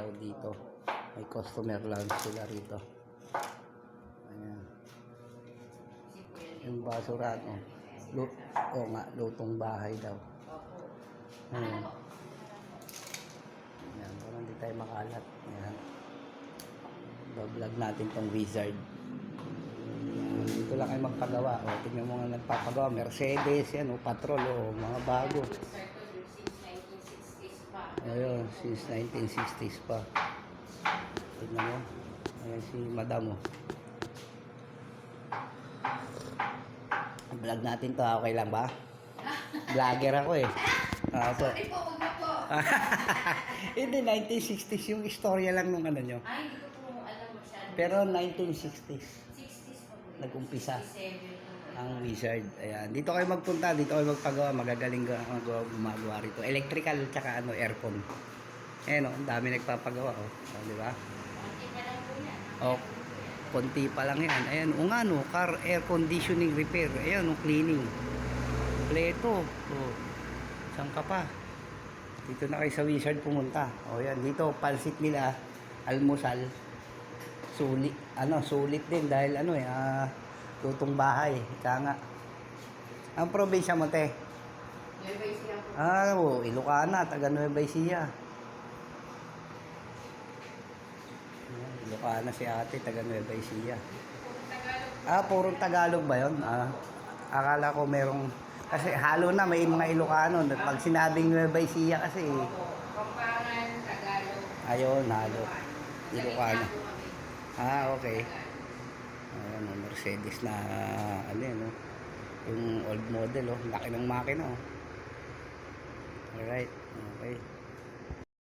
daw dito. May customer lounge sila rito. Ayan. Yung basurahan, oh. Lut oh nga, lutong bahay daw. Ayan. Ayan, para hindi tayo makalat. Ayan. Bablog natin tong wizard. Ayan, dito lang kayo magpagawa. O, tingnan mo nga nagpapagawa. Mercedes, yan, o, patrol, o, mga bago. Start ko dun since 1960s pa. Ayun, since 1960s pa. Tignan mo. Ayan si Madam, oh. Vlog natin to, okay lang ba? Vlogger ako eh. Ah, so, Sorry po, huwag na po. hindi, 1960s yung istorya lang nung ano nyo. Ay, hindi ko po alam masyado. Pero 1960s, 60s pa po. Nag-umpisa. 67 po. ang wizard. Ayan, dito kayo magpunta, dito kayo magpagawa, magagaling ka magawa, gumagawa rito. Electrical tsaka ano, aircon. Ayan oh, ang dami nagpapagawa oh. oh di ba? Yan. Oh, konti pa lang yan. Ayan, o nga no, car air conditioning repair. Ayan, o cleaning. Pleto. Oh, saan ka pa? Dito na kayo sa wizard pumunta. O yan, dito, pansit nila, almusal. Sulit, ano, sulit din dahil ano eh, ah, lutong bahay. Ika nga. Ang probinsya mo, te? Nueva Ecija. Ah, oh, Ilocana, taga Nueva Ecija. Ilocana si ate, taga Nueva Ecija. Puro. Ah, purong Tagalog ba yun? Ah, akala ko merong... Kasi halo na, may mga Ilocano. Pag sinabing Nueva Ecija kasi, Opo. Pampangan, Tagalog. ayun, halo. Ilocano. Ah, okay. Ayan, oh, Mercedes na, ano yan, oh. Yung old model, oh. Laki ng makina, oh. Alright, okay.